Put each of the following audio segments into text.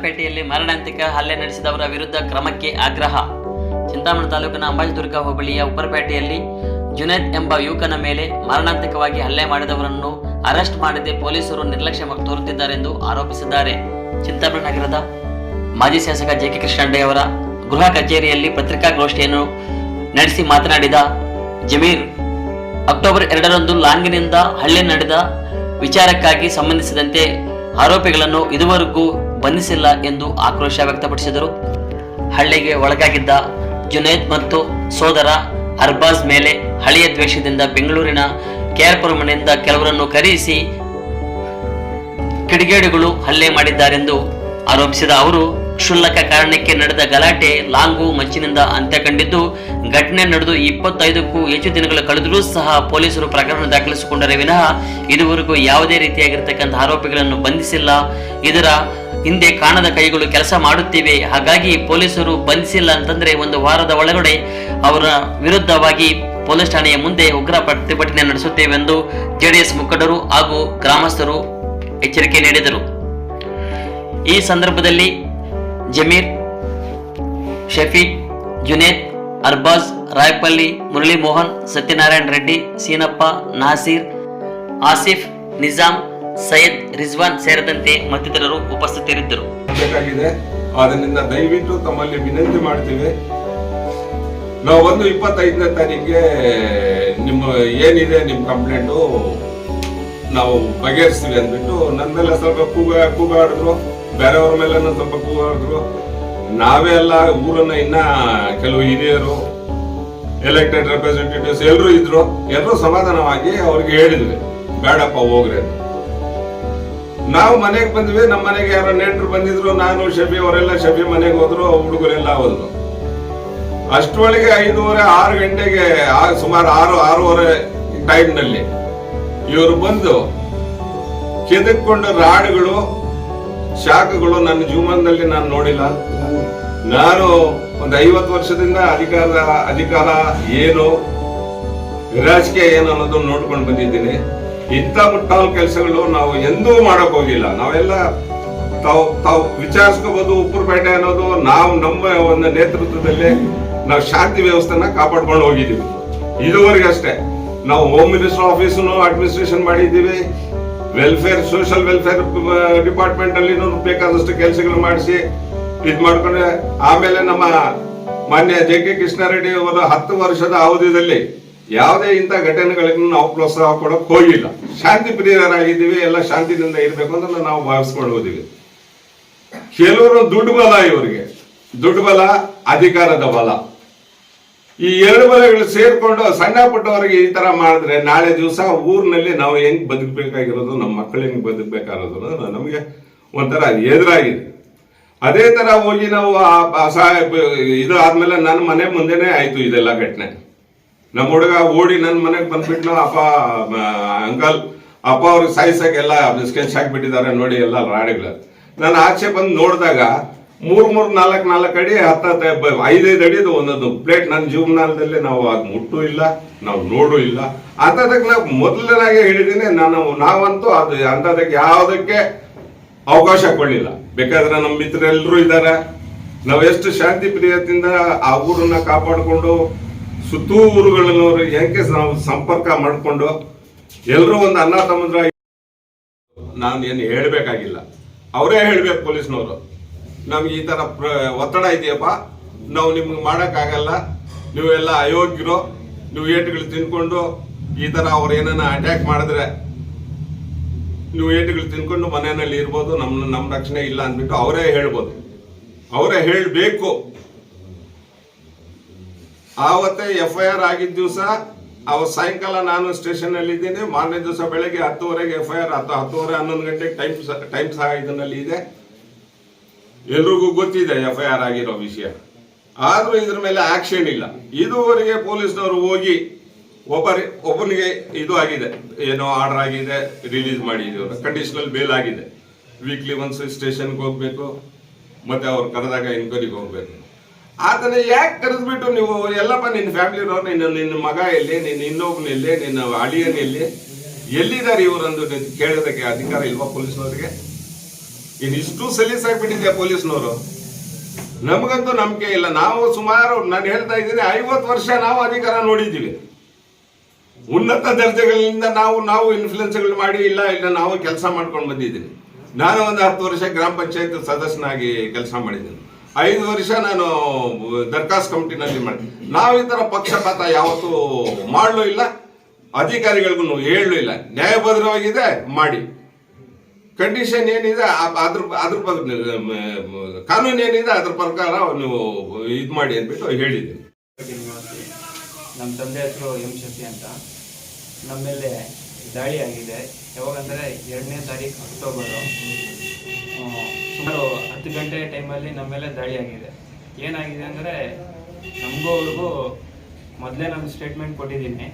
ಉಪ್ಪರಪೇಟೆಯಲ್ಲಿ ಮರಣಾಂತಿಕ ಹಲ್ಲೆ ನಡೆಸಿದವರ ವಿರುದ್ಧ ಕ್ರಮಕ್ಕೆ ಆಗ್ರಹ. ಚಿಂತಾಮಣಿ ತಾಲೂಕಿನ ಅಂಬಾಜಿದುರ್ಗ ಹೋಬಳಿಯ ಉಪ್ಪರಪೇಟೆಯಲ್ಲಿ ಜುನೇದ್ ಎಂಬ ಯುವಕನ ಮೇಲೆ ಮರಣಾಂತಿಕವಾಗಿ ಹಲ್ಲೆ ಮಾಡಿದವರನ್ನು ಅರೆಸ್ಟ್ ಮಾಡದೆ ಪೊಲೀಸರು ನಿರ್ಲಕ್ಷ್ಯ ತೋರುತ್ತಿದ್ದಾರೆಂದು ಆರೋಪಿಸಿದ್ದಾರೆ. ಚಿಂತಾಮಣಿ ನಗರದ ಮಾಜಿ ಶಾಸಕ ಜೆ ಕೆ ಅವರ ಗೃಹ ಕಚೇರಿಯಲ್ಲಿ ಪತ್ರಿಕಾಗೋಷ್ಠಿಯನ್ನು ನಡೆಸಿ ಮಾತನಾಡಿದ ಜಮೀರ್, ಅಕ್ಟೋಬರ್ ಎರಡರಂದು ಲಾಂಗಿನಿಂದ ಹಲ್ಲೆ ನಡೆದ ವಿಚಾರಕ್ಕಾಗಿ ಸಂಬಂಧಿಸಿದಂತೆ ಆರೋಪಿಗಳನ್ನು ಇದುವರೆಗೂ ಬಂಧಿಸಿಲ್ಲ ಎಂದು ಆಕ್ರೋಶ ವ್ಯಕ್ತಪಡಿಸಿದರು. ಹಳ್ಳಿಗೆ ಒಳಗಾಗಿದ್ದ ಜುನೇದ್ ಮತ್ತು ಸೋದರ ಅರ್ಬಾಜ್ ಮೇಲೆ ಹಳೆಯ ದ್ವೇಷದಿಂದ ಬೆಂಗಳೂರಿನ ಕೆಆರ್ಪುರ ಮನೆಯಿಂದ ಕೆಲವರನ್ನು ಕರೆಯಿಸಿ ಕಿಡಿಗೇಡಿಗಳು ಹಲ್ಲೆ ಮಾಡಿದ್ದಾರೆಂದು ಆರೋಪಿಸಿದ ಅವರು, ಕ್ಷುಲ್ಲಕ ಕಾರಣಕ್ಕೆ ನಡೆದ ಗಲಾಟೆ ಲಾಂಗು ಮಚ್ಚಿನಿಂದ ಅಂತ್ಯ ಕಂಡಿದ್ದು ಘಟನೆ ನಡೆದು ಇಪ್ಪತ್ತೈದಕ್ಕೂ ಹೆಚ್ಚು ದಿನಗಳು ಕಳೆದರೂ ಸಹ ಪೊಲೀಸರು ಪ್ರಕರಣ ದಾಖಲಿಸಿಕೊಂಡರೆ ವಿನಃ ಇದುವರೆಗೂ ಯಾವುದೇ ರೀತಿಯಾಗಿರ್ತಕ್ಕಂಥ ಆರೋಪಿಗಳನ್ನು ಬಂಧಿಸಿಲ್ಲ. ಇದರ ಹಿಂದೆ ಕಾಣದ ಕೈಗಳು ಕೆಲಸ ಮಾಡುತ್ತಿವೆ. ಹಾಗಾಗಿ ಪೊಲೀಸರು ಬಂಧಿಸಿಲ್ಲ ಅಂತಂದ್ರೆ ಒಂದು ವಾರದ ಒಳಗಡೆ ಅವರ ವಿರುದ್ಧವಾಗಿ ಪೊಲೀಸ್ ಠಾಣೆಯ ಮುಂದೆ ಉಗ್ರ ಪ್ರತಿಭಟನೆ ನಡೆಸುತ್ತೇವೆಂದು ಜೆಡಿಎಸ್ ಮುಖಂಡರು ಹಾಗೂ ಗ್ರಾಮಸ್ಥರು ಎಚ್ಚರಿಕೆ ನೀಡಿದರು. ಈ ಸಂದರ್ಭದಲ್ಲಿ ಜಮೀರ್, ಶಫೀಕ್, ಜುನೇದ್, ಅರ್ಬಾಜ್, ರಾಯಪಲ್ಲಿ ಮುರಳಿ ಮೋಹನ್ ಸತ್ಯನಾರಾಯಣ ರೆಡ್ಡಿ, ಸೀನಪ್ಪ, ನಾಸೀರ್, ಆಸಿಫ್ ನಿಜಾಮ್ ಸೈಯದ್ ರಿಜ್ವಾನ್ ಸೇರಿದಂತೆ ಮತ್ತಿತರರು ಉಪಸ್ಥಿತರಿದ್ದರು. ಬೇಕಾಗಿದೆ. ಅದರಿಂದ ದಯವಿಟ್ಟು ತಮ್ಮಲ್ಲಿ ವಿನಂತಿ ಮಾಡ್ತೀವಿ. ನಾವು ಒಂದು ಇಪ್ಪತ್ತೈದನೇ ತಾರೀಕಿಗೆ ನಿಮ್ಮ ಏನಿದೆ ನಿಮ್ಮ ಕಂಪ್ಲೇಂಟು ನಾವು ಬಗೆಹರಿಸ್ತೀವಿ ಅಂದ್ಬಿಟ್ಟು ನನ್ನ ಮೇಲೆ ಸ್ವಲ್ಪ ಕೂಗ ಕೂಗಾಡಿದ್ರು, ಬೇರೆಯವ್ರ ಮೇಲೆ ಸ್ವಲ್ಪ ಕೂಗಾಡಿದ್ರು. ನಾವೇ ಎಲ್ಲ ಊರನ್ನ ಇನ್ನ ಕೆಲವು ಹಿರಿಯರು ಎಲೆಕ್ಟೆಡ್ ರೆಪ್ರೆಸೆಂಟೇಟಿವ್ಸ್ ಎಲ್ಲರೂ ಇದ್ರು. ಎಲ್ಲರೂ ಸಮಾಧಾನವಾಗಿ ಅವ್ರಿಗೆ ಹೇಳಿದ್ವಿ, ಬೇಡಪ್ಪ, ಹೋಗ್ರಿ ಅಂತ. ನಾವು ಮನೆಗೆ ಬಂದ್ವಿ, ನಮ್ಮ ಮನೆಗೆ ಯಾರೋ ನೆಂಟರು ಬಂದಿದ್ರು, ನಾನು, ಶಬಿ, ಅವರೆಲ್ಲ ಶಬಿ ಮನೆಗೆ ಹೋದ್ರು ಹುಡುಗರೆಲ್ಲ ಹೋದ್ರು. ಅಷ್ಟೊಳಗೆ ಐದೂವರೆ, ಆರು ಗಂಟೆಗೆ ಸುಮಾರು ಆರು, ಆರೂವರೆ ಟೈಮ್ನಲ್ಲಿ ಇವರು ಬಂದು ಕೆದಕ್ಕೊಂಡ ರಾಡುಗಳು, ಶಾಖಗಳು ನನ್ನ ಜೀವನದಲ್ಲಿ ನಾನು ನೋಡಿಲ್ಲ. ನಾನು ಒಂದು ಐವತ್ತು ವರ್ಷದಿಂದ ಅಧಿಕಾರ ಅಧಿಕಾರ ಏನು, ರಾಜಕೀಯ ಏನು ಅನ್ನೋದನ್ನ ನೋಡ್ಕೊಂಡು ಬಂದಿದ್ದೀನಿ. ಇಂಥ ಮುಟ್ಟಾಲ್ ಕೆಲಸಗಳು ನಾವು ಎಂದೂ ಮಾಡಕ್ ಹೋಗಿಲ್ಲ. ನಾವೆಲ್ಲ ತಾವು ತಾವು ವಿಚಾರಿಸ್ಕೋಬಹುದು ಉಪ್ಪುರಪೇಟೆ ಅನ್ನೋದು ನಾವು ನಮ್ಮ ಒಂದು ನೇತೃತ್ವದಲ್ಲಿ ನಾವು ಶಾಂತಿ ವ್ಯವಸ್ಥೆನ ಕಾಪಾಡ್ಕೊಂಡು ಹೋಗಿದ್ದೀವಿ. ಇದುವರೆಗೆ ಅಷ್ಟೇ. ನಾವು ಹೋಮ್ ಮಿನಿಸ್ಟರ್ ಆಫೀಸನ್ನು ಅಡ್ಮಿನಿಸ್ಟ್ರೇಷನ್ ಮಾಡಿದ್ದೀವಿ. ವೆಲ್ಫೇರ್ ಸೋಷಿಯಲ್ ವೆಲ್ಫೇರ್ ಡಿಪಾರ್ಟ್ಮೆಂಟ್ ಅಲ್ಲಿ ಬೇಕಾದಷ್ಟು ಕೆಲಸಗಳು ಮಾಡಿಸಿ, ಇದ್ ಮಾಡ್ಕೊಂಡ್ರೆ ಆಮೇಲೆ ನಮ್ಮ ಮಾನ್ಯ ಜೆ ಕೆ ಕೃಷ್ಣಾರೆಡ್ಡಿ ಅವರ ಹತ್ತು ವರ್ಷದ ಅವಧಿಯಲ್ಲಿ ಯಾವುದೇ ಇಂಥ ಘಟನೆಗಳಿಗೂ ನಾವು ಪ್ರೋತ್ಸಾಹ ಕೊಡೋಕೆ ಹೋಗಿಲ್ಲ. ಶಾಂತಿ ಪ್ರಿಯರಾಗಿದ್ದೀವಿ, ಎಲ್ಲ ಶಾಂತಿನಿಂದ ಇರಬೇಕು ಅಂತ ನಾವು ಭಾವಿಸ್ಕೊಂಡು ಹೋದಿವಿ ಕೆಲವರು ದುಡ್ಡು ಬಲ ಇವರಿಗೆ. ದುಡ್ಡು ಬಲ, ಅಧಿಕಾರದ ಬಲ. ಈ ಎರಡು ಬಲಗಳು ಸೇರ್ಕೊಂಡು ಸಣ್ಣ ಪುಟ್ಟವರಿಗೆ ಈ ತರ ಮಾಡಿದ್ರೆ ನಾಳೆ ದಿವಸ ಊರಿನಲ್ಲಿ ನಾವು ಹೆಂಗ್ ಬದುಕಬೇಕಾಗಿರೋದು, ನಮ್ಮ ಮಕ್ಕಳು ಹೆಂಗ್ ಬದುಕಬೇಕಾಗಿರೋದು ನಮಗೆ ಒಂಥರ ಎದುರಾಗಿದೆ. ಅದೇ ತರ ಹೋಗಿ ನಾವು ಇದು ಆದ್ಮೇಲೆ ನನ್ನ ಮನೆ ಮುಂದೆನೆ ಆಯ್ತು ಇದೆಲ್ಲ ಘಟನೆ. ನಮ್ಮ ಹುಡುಗ ಓಡಿ ನನ್ನ ಮನೆಗೆ ಬಂದ್ಬಿಟ್ಟು ಅಪ್ಪ ಅಂಕಲ್, ಅಪ್ಪ ಅವ್ರಿಗೆ ಸಾಯಿಸಕ್ಕೆಲ್ಲ ಸ್ಕೆಚ್ ಹಾಕಿಬಿಟ್ಟಿದ್ದಾರೆ ನೋಡಿ ಎಲ್ಲ ರಾಡಿಗಳು. ನಾನು ಆಚೆ ಬಂದು ನೋಡಿದಾಗ ಮೂರ್ ಮೂರ್, ನಾಲ್ಕು ನಾಲ್ಕು ಅಡಿ, ಹತ್ತ ಐದೈದು ಅಡಿದು ಒಂದೊಂದು ಪ್ಲೇಟ್ ನನ್ನ ಜೀವನದಲ್ಲಿ ನಾವು ಅದು ಮುಟ್ಟು ಇಲ್ಲ, ನಾವು ನೋಡು ಇಲ್ಲ. ಅಂತದಕ್ಕೆ ನಾವು ಮೊದಲನಾಗೆ ಹೇಳಿದ್ದೀನಿ ನಾನು, ನಾವಂತೂ ಅದು ಅಂತದಕ್ಕೆ ಯಾವುದಕ್ಕೆ ಅವಕಾಶ ಕೊಡಲಿಲ್ಲ. ಬೇಕಾದ್ರೆ ನಮ್ಮ ಮಿತ್ರರೆಲ್ಲರೂ ಇದ್ದಾರೆ. ನಾವು ಎಷ್ಟು ಶಾಂತಿ ಪ್ರಿಯದಿಂದ ಆ ಊರನ್ನ ಕಾಪಾಡಿಕೊಂಡು ಸುತ್ತೂರುಗಳನ್ನು ಹೆಂಗೆ ನಾವು ಸಂಪರ್ಕ ಮಾಡಿಕೊಂಡು ಎಲ್ಲರೂ ಒಂದು ಅನ್ನ ತಮ್ಮಂದ್ರ ನಾನು ಏನು ಹೇಳಬೇಕಾಗಿಲ್ಲ. ಅವರೇ ಹೇಳಬೇಕು ಪೊಲೀಸ್ನವರು. ನಮ್ಗೆ ಈ ಪ್ರ- ಒತ್ತಡ ಇದೆಯಪ್ಪ. ನಾವು ನಿಮ್ಗೆ ಮಾಡೋಕ್ಕಾಗಲ್ಲ. ನೀವೆಲ್ಲ ಅಯೋಗ್ಯರು. ನೀವು ಏಟುಗಳು ತಿನ್ಕೊಂಡು ಈ ತರ ಅವ್ರು ಏನನ್ನ ಅಟ್ಯಾಕ್ ಮಾಡಿದ್ರೆ ನೀವು ಏಟುಗಳು ತಿನ್ಕೊಂಡು ಮನೆಯಲ್ಲಿ ಇರ್ಬೋದು. ನಮ್ಮ ನಮ್ಮ ರಕ್ಷಣೆ ಇಲ್ಲ ಅಂದ್ಬಿಟ್ಟು ಅವರೇ ಹೇಳ್ಬೋದು. ಅವರೇ ಹೇಳಬೇಕು. ಆವತ್ತೇ ಎಫ್ ಐ ಆರ್ ಆಗಿದ್ದ ದಿವಸ ಅವ ಸಾಯಂಕಾಲ ನಾನು ಸ್ಟೇಷನ್ ಅಲ್ಲಿ ಇದ್ದೀನಿ ಮಾರನೇ ದಿವಸ ಬೆಳಗ್ಗೆ ಹತ್ತುವರೆಗೆ ಎಫ್ ಐ ಆರ್ ಹತ್ತು, ಹತ್ತುವರೆ, ಹನ್ನೊಂದು ಗಂಟೆಗೆ ಟೈಮ್ ಟೈಮ್ ಸಹ ಇದನ್ನಲ್ಲಿ ಇದೆ. ಎಲ್ರಿಗೂ ಗೊತ್ತಿದೆ ಎಫ್ ಐ ಆರ್ ಆಗಿರೋ ವಿಷಯ. ಆದ್ರೂ ಇದ್ರ ಮೇಲೆ ಆಕ್ಷನ್ ಇಲ್ಲ. ಇದುವರೆಗೆ ಪೊಲೀಸ್ನವರು ಹೋಗಿ ಒಬ್ಬರಿ, ಒಬ್ಬನಿಗೆ ಇದು ಆಗಿದೆ. ಏನೋ ಆರ್ಡರ್ ಆಗಿದೆ ರಿಲೀಸ್ ಮಾಡಿದ್ರು. ಕಂಡೀಷನಲ್ ಬೇಲ್ ಆಗಿದೆ. ವೀಕ್ಲಿ ಒನ್ಸ್ ಸ್ಟೇಷನ್ಗೆ ಹೋಗ್ಬೇಕು. ಮತ್ತೆ ಅವ್ರು ಕರೆದಾಗ ಎನ್ಕ್ವೈರಿಗೆ ಹೋಗ್ಬೇಕು. ಆತನ ಯಾಕೆ ಕರೆದ್ಬಿಟ್ಟು ನೀವು, ಎಲ್ಲಪ್ಪ ನಿನ್ನ ಫ್ಯಾಮಿಲಿ ನಿನ್ನ ನಿನ್ನ ಮಗ ಎಲ್ಲಿ, ನಿನ್ನ ಇನ್ನೊಬ್ಬನ ಎಲ್ಲಿ, ನಿನ್ನ ಅಳಿಯನ್ ಎಲ್ಲಿ, ಎಲ್ಲಿದ್ದಾರೆ ಇವರಂದು ಕೇಳೋದಕ್ಕೆ ಅಧಿಕಾರ ಇಲ್ವಾ ಪೊಲೀಸ್ನವರಿಗೆ? ಇದು ಇಷ್ಟು ಸಲೀಸಾಗ್ಬಿಟ್ಟಿದೆ ಪೊಲೀಸ್ನವರು? ನಮಗಂತೂ ನಂಬಿಕೆ ಇಲ್ಲ. ನಾವು ಸುಮಾರು, ನಾನು ಹೇಳ್ತಾ ಇದ್ದೀನಿ, ಐವತ್ತು ವರ್ಷ ನಾವು ಅಧಿಕಾರ ನೋಡಿದ್ದೀವಿ. ಉನ್ನತ ದರ್ಜೆಗಳಿಂದ ನಾವು ನಾವು ಇನ್ಫ್ಲುಯೆನ್ಸ್ಗಳು ಮಾಡಿ ಇಲ್ಲ ಇಲ್ಲ, ನಾವು ಕೆಲಸ ಮಾಡ್ಕೊಂಡು ಬಂದಿದ್ದೀನಿ ನಾನು ಒಂದು ಹತ್ತು ವರ್ಷ ಗ್ರಾಮ ಪಂಚಾಯತ್ ಸದಸ್ಯನಾಗಿ ಕೆಲಸ ಮಾಡಿದ್ದೀನಿ. ಐದು ವರ್ಷ ನಾನು ದರ್ಖಾಸ್ ಕಮಿಟಿನಲ್ಲಿ ಮಾಡಿ ನಾವು ಈ ಥರ ಪಕ್ಷಪಾತ ಯಾವತ್ತೂ ಮಾಡಲೂ ಇಲ್ಲ, ಅಧಿಕಾರಿಗಳಿಗೂ ಹೇಳಲೂ ಇಲ್ಲ. ನ್ಯಾಯಬದ್ಧವಾಗಿದೆ ಮಾಡಿ. ಕಂಡೀಷನ್ ಏನಿದೆ ಅದ್ರ ಅದ್ರ ಕಾನೂನು ಏನಿದೆ, ಅದ್ರ ಪ್ರಕಾರ ನೀವು ಇದು ಮಾಡಿ ಅಂದ್ಬಿಟ್ಟು ಹೇಳಿದ್ದೀನಿ ನಮ್ಮ ತಂದೆ ಹೆಸರು ಎಂ ಶೆಟ್ಟಿ ಅಂತ. ನಮ್ಮ ಮೇಲೆ ದಾಳಿ ಆಗಿದೆ ಯಾವಾಗಂದರೆ ಎರಡನೇ ತಾರೀಕು ಅಕ್ಟೋಬರು. ಸುಮಾರು ಹತ್ತು ಗಂಟೆ ಟೈಮಲ್ಲಿ ನಮ್ಮ ಮೇಲೆ ದಾಳಿ ಆಗಿದೆ ಏನಾಗಿದೆ ಅಂದರೆ ನಮಗೂ ಅವ್ರಿಗೂ ಮೊದಲೇ ನಾನು ಸ್ಟೇಟ್ಮೆಂಟ್ ಕೊಟ್ಟಿದ್ದೀನಿ.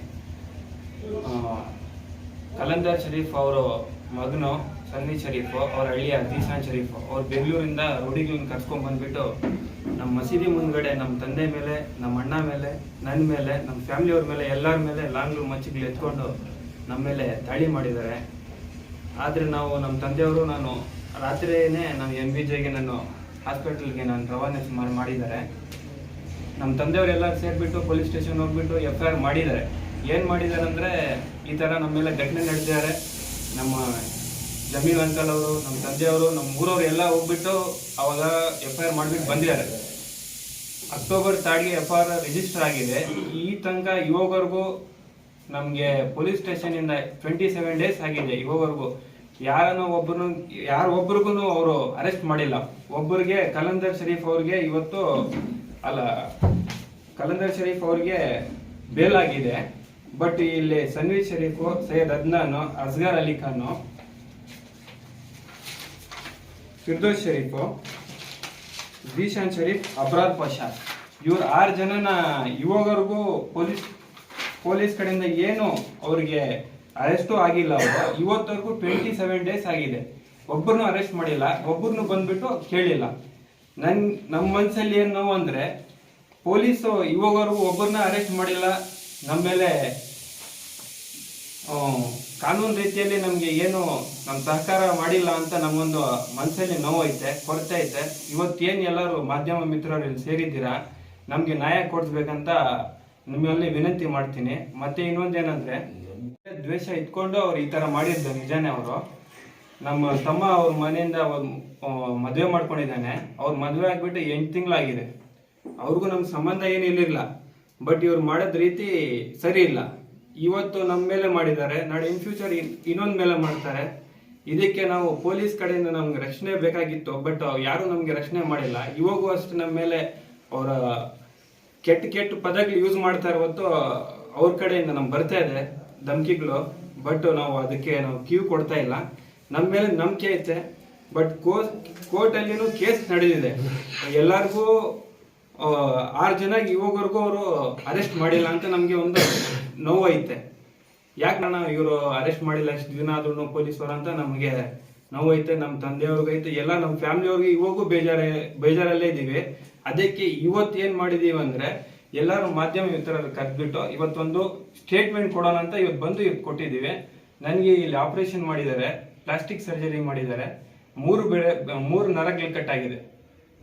ಕಲಂದರ್ ಶರೀಫ್ ಅವರು ಮಗನು ಸನ್ನಿ ಶರೀಫು, ಅವ್ರ ಹಳ್ಳಿಯ ಜೀಶಾನ್ ಶರೀಫ್, ಅವ್ರು ಬೆಂಗಳೂರಿಂದ ರೋಡಿಗಳನ್ನ ಕರ್ಸ್ಕೊಂಡು ಬಂದ್ಬಿಟ್ಟು ನಮ್ಮ ಮಸೀದಿ ಮುಂದ್ಗಡೆ ನಮ್ಮ ತಂದೆ ಮೇಲೆ, ನಮ್ಮ ಅಣ್ಣ ಮೇಲೆ ನನ್ನ ಮೇಲೆ, ನಮ್ಮ ಫ್ಯಾಮಿಲಿಯವ್ರ ಮೇಲೆ, ಎಲ್ಲರ ಮೇಲೆ ಲಾಂಗ್ ಮಚ್ಚಿಗಳು ಎತ್ಕೊಂಡು ನಮ್ಮ ಮೇಲೆ ದಾಳಿ ಮಾಡಿದ್ದಾರೆ. ಆದರೆ ನಾವು ನಮ್ಮ ತಂದೆಯವರು ನಾನು ರಾತ್ರಿಯೇ ನಾನು ಎಂ ಬಿ ಜೆಗೆ ನಾನು ಹಾಸ್ಪಿಟಲ್ಗೆ ನಾನು ರವಾನೆ ಸುಮಾರು ಮಾಡಿದ್ದಾರೆ. ನಮ್ಮ ತಂದೆಯವರೆಲ್ಲ ಸೇರಿಬಿಟ್ಟು ಪೊಲೀಸ್ ಸ್ಟೇಷನ್ ಹೋಗ್ಬಿಟ್ಟು ಎಫ್ ಐ ಆರ್ ಮಾಡಿದ್ದಾರೆ. ಏನು ಮಾಡಿದ್ದಾರೆ ಅಂದರೆ ಈ ಥರ ನಮ್ಮ ಮೇಲೆ ಘಟನೆ ನಡೆದಿದ್ದಾರೆ. ನಮ್ಮ ಜಮೀನ್ ಅಂಕಲ್ ಅವರು, ನಮ್ಮ ತಂದೆಯವರು, ನಮ್ಮ ಊರವರು ಎಲ್ಲ ಹೋಗ್ಬಿಟ್ಟು ಅವಾಗ ಎಫ್ ಐ ಆರ್ ಮಾಡಿಬಿಟ್ಟು ಬಂದಿದ್ದಾರೆ. ಅಕ್ಟೋಬರ್ ತಾಡಿಗೆ ಎಫ್ ಐ ಆರ್ ರಿಜಿಸ್ಟರ್ ಆಗಿದೆ. ಈ ತನಕ ಇವಾಗವರೆಗೂ ನಮಗೆ ಪೊಲೀಸ್ ಸ್ಟೇಷನಿಂದ ಟ್ವೆಂಟಿ ಸೆವೆನ್ ಡೇಸ್ ಆಗಿದೆ ಇವವರೆಗೂ ಯಾರನ್ನು ಒಬ್ಬರು ಯಾರು ಒಬ್ರಿಗೂ ಅವರು ಅರೆಸ್ಟ್ ಮಾಡಿಲ್ಲ. ಒಬ್ಬರಿಗೆ ಕಲಂದರ್ ಶರೀಫ್ ಅವ್ರಿಗೆ ಇವತ್ತು, ಅಲ್ಲ, ಕಲಂದರ್ ಶರೀಫ್ ಅವ್ರಿಗೆ ಬೇಲ್ ಆಗಿದೆ. ಬಟ್ ಇಲ್ಲಿ ಸನ್ವೀರ್ ಶರೀಫು, ಸೈಯದ್ ಅದ್ನಾನು, ಅಸ್ಗರ್ ಅಲಿ ಖಾನು, ಫಿರ್ದೋಸ್ ಶರೀಫು ಜೀಶಾನ್ ಶರೀಫ್, ಅಬ್ರಾದ್ ಪಾಷಾ. ಇವ್ರು ಆರು ಜನನ ಇವಾಗವರೆಗೂ ಪೊಲೀಸ್ ಪೊಲೀಸ್ ಕಡೆಯಿಂದ ಏನು ಅವ್ರಿಗೆ ಅರೆಸ್ಟು ಆಗಿಲ್ಲ ಅವರು, ಇವತ್ತವರೆಗೂ ಟ್ವೆಂಟಿ ಸೆವೆನ್ ಡೇಸ್ ಆಗಿದೆ. ಒಬ್ಬರನ್ನು ಅರೆಸ್ಟ್ ಮಾಡಿಲ್ಲ, ಒಬ್ಬರನ್ನು ಬಂದ್ಬಿಟ್ಟು ಕೇಳಿಲ್ಲ. ನನ್ ನಮ್ಮ ಮನಸ್ಸಲ್ಲಿ ಏನು ನೋವು ಅಂದರೆ, ಪೊಲೀಸು ಇವಾಗವರೆಗೂ ಒಬ್ಬರನ್ನ ಅರೆಸ್ಟ್ ಮಾಡಿಲ್ಲ. ನಮ್ಮ ಮೇಲೆ ಕಾನೂನು ರೀತಿಯಲ್ಲಿ ನಮಗೆ ಏನು ನಮ್ಮ ಸಹಕಾರ ಮಾಡಿಲ್ಲ ಅಂತ ನಮಗೊಂದು ಮನಸ್ಸಲ್ಲಿ ಐತೆ, ಕೊರತೆ ಐತೆ. ಇವತ್ತೇನು ಎಲ್ಲರೂ ಮಾಧ್ಯಮ ಮಿತ್ರರು ಇಲ್ಲಿ ಸೇರಿದ್ದೀರಾ? ನಮಗೆ ನ್ಯಾಯ ಕೊಡಿಸ್ಬೇಕಂತ ನಿಮ್ಮಲ್ಲಿ ವಿನಂತಿ ಮಾಡ್ತೀನಿ. ಮತ್ತೆ ಇನ್ನೊಂದೇನಂದ್ರೆ, ದ್ವೇಷ ಇಟ್ಕೊಂಡು ಅವ್ರು ಈ ಥರ ಮಾಡಿದ್ದು ನಿಜಾನೇ ಅವರು. ನಮ್ಮ ತಮ್ಮ ಅವ್ರ ಮನೆಯಿಂದ ಮದುವೆ ಮಾಡ್ಕೊಂಡಿದ್ದಾನೆ. ಅವ್ರ ಮದುವೆ ಆಗ್ಬಿಟ್ಟು ಎಂಟು ತಿಂಗಳಾಗಿದೆ. ಅವ್ರಿಗೂ ನಮ್ಮ ಸಂಬಂಧ ಏನು ಇರಲಿಲ್ಲ ಬಟ್ ಇವ್ರು ಮಾಡೋದ್ ರೀತಿ ಸರಿ ಇಲ್ಲ. ಇವತ್ತು ನಮ್ಮ ಮೇಲೆ ಮಾಡಿದ್ದಾರೆ. ನಾಳೆ ಇನ್ ಫ್ಯೂಚರ್ ಇನ್ನೊಂದ್ ಮೇಲೆ ಮಾಡ್ತಾರೆ. ಇದಕ್ಕೆ ನಾವು ಪೊಲೀಸ್ ಕಡೆಯಿಂದ ನಮ್ಗೆ ರಕ್ಷಣೆ ಬೇಕಾಗಿತ್ತು. ಬಟ್ ಯಾರು ನಮ್ಗೆ ರಕ್ಷಣೆ ಮಾಡಿಲ್ಲ. ಇವಾಗೂ ಅಷ್ಟು ನಮ್ಮ ಮೇಲೆ ಅವರ ಕೆಟ್ಟ ಕೆಟ್ಟ ಪದಗಳು ಯೂಸ್ ಮಾಡ್ತಾ ಇರುವಂತ ಅವ್ರ ಕಡೆಯಿಂದ ನಮ್ಗೆ ಬರ್ತಾ ಇದೆ, ಧಮಕಿಗಳು. ಬಟ್ ನಾವು ಅದಕ್ಕೆ ನಾವು ಕ್ಯೂ ಕೊಡ್ತಾ ಇಲ್ಲ. ನಮ್ಮ ಮೇಲೆ ನಂಬಿಕೆ ಐತೆ. ಬಟ್ ಕೋರ್ಟ್ ಕೋರ್ಟಲ್ಲಿನೂ ಕೇಸ್ ನಡೆದಿದೆ. ಎಲ್ಲರಿಗೂ ಆರು ಜನ ಇವಾಗವರೆಗೂ ಅವರು ಅರೆಸ್ಟ್ ಮಾಡಿಲ್ಲ ಅಂತ ನಮಗೆ ಒಂದು ನೋವು ಐತೆ. ಯಾಕೆ ನಾನು ಇವರು ಅರೆಸ್ಟ್ ಮಾಡಿಲ್ಲ ಇಷ್ಟು ದಿನ ಆದ್ರೂ ಪೊಲೀಸರು ಅಂತ ನಮಗೆ ನೋವು ಐತೆ. ನಮ್ಮ ತಂದೆಯವ್ರಿಗೈತೆ. ಎಲ್ಲ ನಮ್ಮ ಫ್ಯಾಮಿಲಿಯವ್ರಿಗೆ ಇವಾಗೂ ಬೇಜಾರ, ಬೇಜಾರಲ್ಲೇ ಇದ್ದೀವಿ ಅದಕ್ಕೆ ಇವತ್ತು ಏನು ಮಾಡಿದೀವಿ ಅಂದ್ರೆ, ಎಲ್ಲರೂ ಮಾಧ್ಯಮ ಮಿತ್ರರು ಕರೆದ್ಬಿಟ್ಟು ಇವತ್ತೊಂದು ಸ್ಟೇಟ್ಮೆಂಟ್ ಕೊಡೋಣ ಅಂತ ಇವತ್ತು ಬಂದು ಇವತ್ತು ಕೊಟ್ಟಿದ್ದೀವಿ. ನನಗೆ ಇಲ್ಲಿ ಆಪರೇಷನ್ ಮಾಡಿದ್ದಾರೆ ಪ್ಲಾಸ್ಟಿಕ್ ಸರ್ಜರಿ ಮಾಡಿದ್ದಾರೆ. ಮೂರು ಬೆಳೆ, ಮೂರು ನರಗಳು ಕಟ್ ಆಗಿದೆ.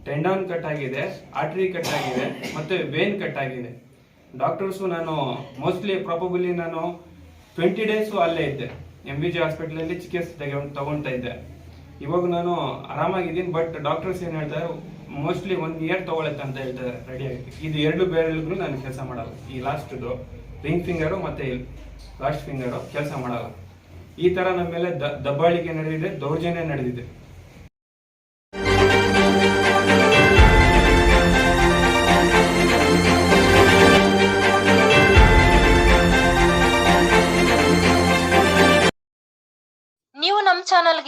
ಟೆಂಡಾನ್ ಕಟ್ ಆಗಿದೆ ಆರ್ಟ್ರಿ ಕಟ್ ಆಗಿದೆ, ಮತ್ತೆ ವೇನ್ ಕಟ್ ಆಗಿದೆ. ಡಾಕ್ಟರ್ಸು ನಾನು ಮೋಸ್ಟ್ಲಿ ಪ್ರಾಬಬಲಿ ನಾನು ಟ್ವೆಂಟಿ ಡೇಸು ಅಲ್ಲೇ ಇದ್ದೆ. ಎಂ ಬಿ ಜಿ ಹಾಸ್ಪಿಟ್ಲಲ್ಲಿ ಚಿಕಿತ್ಸೆ ತೆಗೆ ತಗೊಳ್ತಾ ಇದ್ದೆ. ಇವಾಗ ನಾನು ಆರಾಮಾಗಿದ್ದೀನಿ ಬಟ್ ಡಾಕ್ಟರ್ಸ್ ಏನು ಹೇಳ್ತಾರೆ ಮೋಸ್ಟ್ಲಿ ಒಂದು ಇಯರ್ ತೊಗೊಳತ್ತೆ ಅಂತ ಹೇಳ್ತಾರೆ ರೆಡಿ ರೆಡಿಯಾಗಿ ಇದು ಎರಡು ಬೇರೆಗೂ ನಾನು ಕೆಲಸ ಮಾಡಲ್ಲ. ಈ ಲಾಸ್ಟ್ದು ರಿಂಗ್ ಫಿಂಗರು ಮತ್ತು ಲಾಸ್ಟ್ ಫಿಂಗರು ಕೆಲಸ ಮಾಡಲ್ಲ. ಈ ಥರ ನಮ್ಮ ಮೇಲೆ ದಬ್ಬಾಳಿಕೆ ನಡೆದಿದೆ, ದೌರ್ಜನ್ಯ ನಡೆದಿದೆ.